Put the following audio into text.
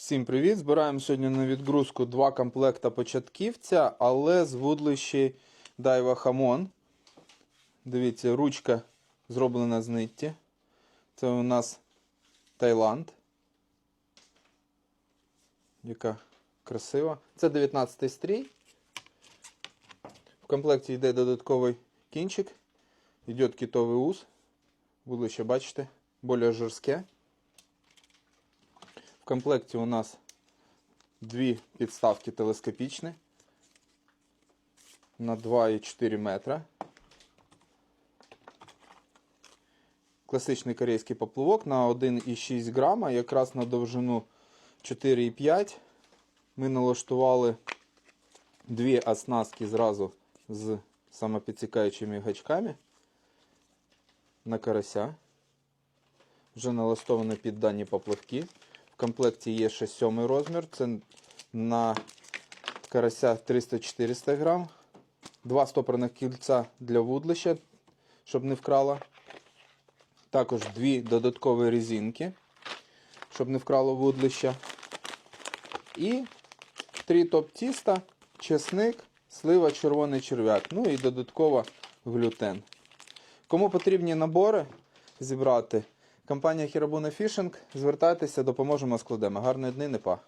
Всім привіт! Збираємо сьогодні на відгрузку два комплекта початківця, але з вудлищі Daiwa Хамон. Дивіться, ручка зроблена з нитті. Це у нас Таїланд. Яка красива. Це 19-й стрій. В комплекті йде додатковий кінчик. Йде китовий ус. Вудлище, бачите, більш жорстке. Комплекті у нас дві підставки телескопічні на 2,4 метра. Класичний корейський поплавок на 1,6 грама, якраз на довжину 4,5. Ми налаштували дві оснастки зразу з самопідсікаючими гачками на карася. Вже налаштовано під дані поплавки. Комплекті є ще сьомий розмір. Це на карася 300-400 грам. Два стопорних кільця для вудлища, щоб не вкрало. Також дві додаткові резинки, щоб не вкрало вудлища. І три топ-тіста, чесник, слива, червоний черв'як. Ну і додатково глютен. Кому потрібні набори зібрати, компанія Хірабуна Фішинг, звертайтеся, допоможемо складемо. Гарної дни, не па.